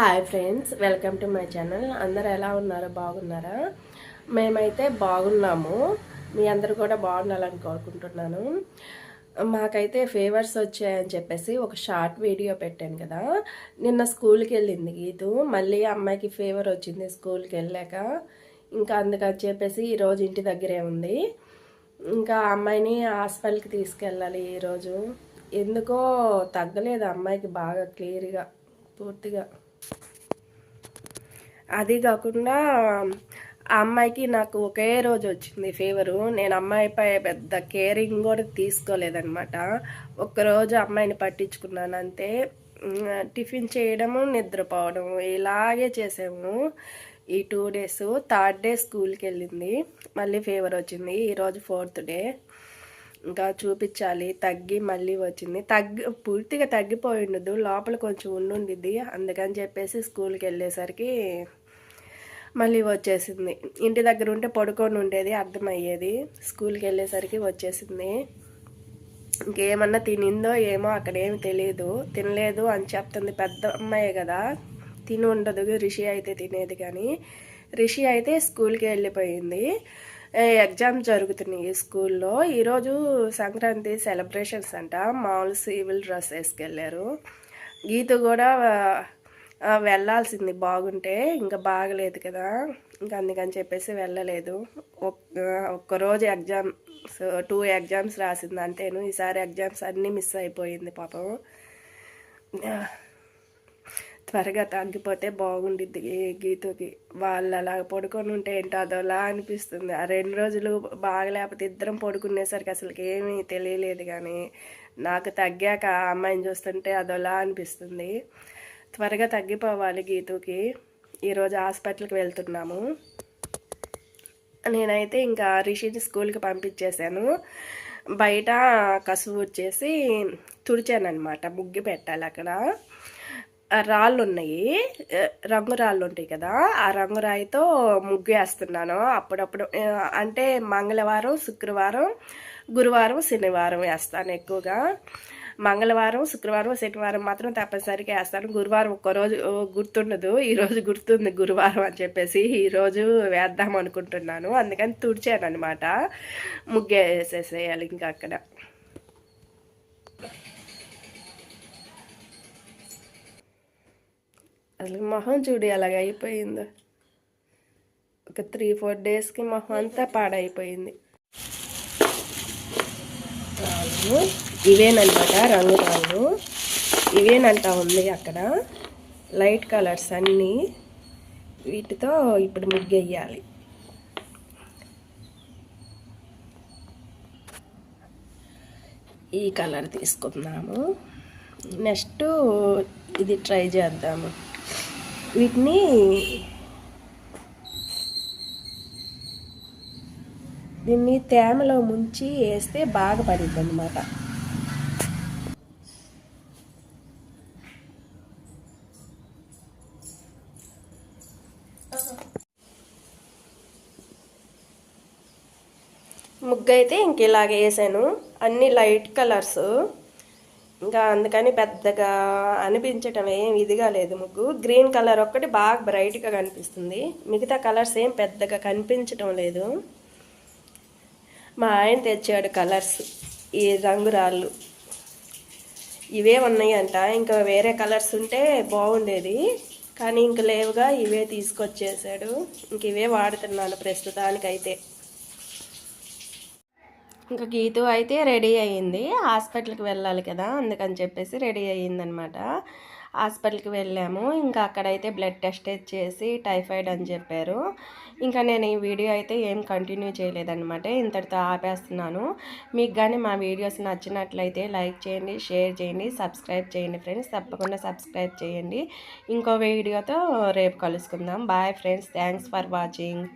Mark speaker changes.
Speaker 1: Hi friends welcome to my channel అందరు ఎలా ఉన్నారో? బాగున్నారా? మేమైతే బాగున్నాము. మీ అందరు కూడా బాగుండాలని కోరుకుంటున్నాను. మాకైతే ఫేవర్స్ వచ్చాయని చెప్పేసి ఒక షార్ట్ వీడియో పెట్టాను కదా. నిన్న స్కూల్కి వెళ్ళింది గీతు. మళ్ళీ అమ్మాయికి ఫీవర్ వచ్చింది స్కూల్కి వెళ్ళాక. ఇంకా అందుకని చెప్పేసి ఈరోజు ఇంటి దగ్గరే ఉంది. ఇంకా అమ్మాయిని హాస్పిటల్కి తీసుకెళ్ళాలి ఈరోజు ఎందుకో తగ్గలేదు అమ్మాయికి బాగా క్లియర్గా పూర్తిగా. అది కాకుండా ఆ అమ్మాయికి నాకు ఒకే రోజు వచ్చింది ఫీవరు. నేను అమ్మాయిపై పెద్ద కేరింగ్ కూడా తీసుకోలేదనమాట ఒక్కరోజు అమ్మాయిని పట్టించుకున్నాను అంతే. టిఫిన్ చేయడము నిద్రపోవడం ఇలాగే చేసాము. ఈ టూ డేస్ థర్డ్ డే స్కూల్కి వెళ్ళింది. మళ్ళీ ఫీవర్ వచ్చింది. ఈరోజు ఫోర్త్ డే. ఇంకా చూపించాలి. తగ్గి మళ్ళీ వచ్చింది. తగ్గి పూర్తిగా తగ్గిపోయి ఉండదు. లోపల కొంచెం ఉండుండిద్ది. అందుకని చెప్పేసి స్కూల్కి వెళ్ళేసరికి మళ్ళీ వచ్చేసింది. ఇంటి దగ్గర ఉంటే పడుకొని ఉండేది అర్థమయ్యేది. స్కూల్కి వెళ్ళేసరికి వచ్చేసింది. ఇంకేమన్నా తినిందో ఏమో అక్కడ ఏమి తెలియదు తినలేదు అని చెప్తుంది పెద్ద అమ్మాయే కదా. తిని ఉండదు రిషి అయితే తినేది కానీ. రిషి అయితే స్కూల్కి వెళ్ళిపోయింది. ఎగ్జామ్ జరుగుతున్నాయి స్కూల్లో. ఈరోజు సంక్రాంతి సెలబ్రేషన్స్ అంట. మామూలు సివిల్ డ్రెస్ వేసుకెళ్ళారు గీత కూడా వెళ్ళాల్సింది. బాగుంటే ఇంకా బాగలేదు కదా. ఇంకా అందుకని చెప్పేసి వెళ్ళలేదు. ఒక్కరోజు ఎగ్జామ్స్ టూ ఎగ్జామ్స్ రాసింది అంతేను. ఈసారి ఎగ్జామ్స్ అన్నీ మిస్ అయిపోయింది పాపం. త్వరగా తగ్గిపోతే బాగుండిద్ది గీతకి. వాళ్ళు అలా పడుకొని ఉంటే ఏంటో అదోలా అనిపిస్తుంది. ఆ రెండు రోజులు బాగలేకపోతే ఇద్దరం పడుకునేసరికి అసలు ఏమీ తెలియలేదు కానీ నాకు తగ్గాక ఆ అమ్మాయిని చూస్తుంటే అదోలా అనిపిస్తుంది. త్వరగా తగ్గిపోవాలి గీతుకి. ఈరోజు హాస్పిటల్కి వెళ్తున్నాము. నేనైతే ఇంకా రిషిని స్కూల్కి పంపించేశాను. బయట కసువు వచ్చేసి తుడిచానమాట ముగ్గు పెట్టాలి అక్కడ. రాళ్ళు ఉన్నాయి రంగు రాళ్ళు ఉంటాయి కదా ఆ రంగు రాయితో ముగ్గు వేస్తున్నాను. అప్పుడప్పుడు అంటే మంగళవారం శుక్రవారం గురువారం శనివారం వేస్తాను ఎక్కువగా. మంగళవారం శుక్రవారం శనివారం మాత్రం తప్పనిసరిగా వేస్తాను. గురువారం ఒక్కరోజు గుర్తుండదు. ఈరోజు గుర్తుంది గురువారం అని చెప్పేసి ఈరోజు వేద్దాం అనుకుంటున్నాను. అందుకని తుడిచాను అనమాట ముగ్గేసేసేయాలి ఇంకా అక్కడ. అసలు మొహం చూడు అలాగ అయిపోయిందో. ఒక త్రీ ఫోర్ డేస్కి మొహం అంతా పాడైపోయింది. రాళ్ళు ఇవేనమాట రంగు రాళ్ళు ఇవేనంట ఉంది అక్కడ? లైట్ కలర్స్ అన్నీ వీటితో ఇప్పుడు ముగ్గేయాలి ఈ కలర్ తీసుకుందాము. నెక్స్ట్ ఇది ట్రై చేద్దాము. వీటిని దీన్ని తేమలో ముంచి వేస్తే బాగా పడిద్ది అనమాట ముగ్గు అయితే ఇంక ఇలాగ వేసాను. అన్ని లైట్ కలర్స్. ఇంకా అందుకని పెద్దగా అనిపించటం ఏం ఇదిగా లేదు ముగ్గు. గ్రీన్ కలర్ ఒక్కటి బాగా బ్రైట్గా కనిపిస్తుంది. మిగతా కలర్స్ ఏం పెద్దగా కనిపించటం లేదు. మా ఆయన తెచ్చాడు కలర్స్ ఈ రంగురాళ్ళు. ఇవే ఉన్నాయంట. ఇంకా వేరే కలర్స్ ఉంటే బాగుండేది. కానీ ఇంక లేవుగా ఇవే తీసుకొచ్చేసాడు. ఇంక ఇవే వాడుతున్నాను ప్రస్తుతానికైతే. ఇంకా గీతు అయితే రెడీ అయ్యింది. హాస్పిటల్కి వెళ్ళాలి కదా అందుకని చెప్పేసి రెడీ అయ్యిందనమాట. హాస్పిటల్కి వెళ్ళాము. ఇంకా అక్కడైతే బ్లడ్ టెస్ట్ చేసి టైఫాయిడ్ అని చెప్పారు. ఇంకా నేను ఈ వీడియో అయితే ఏం కంటిన్యూ చేయలేదన్నమాట. ఇంతటితో ఆపేస్తున్నాను. మీకు కానీ మా వీడియోస్ నచ్చినట్లయితే లైక్ చేయండి షేర్ చేయండి సబ్స్క్రైబ్ చేయండి ఫ్రెండ్స్. తప్పకుండా సబ్స్క్రైబ్ చేయండి. ఇంకో వీడియోతో రేపు కలుసుకుందాం. Bye friends. Thanks for watching.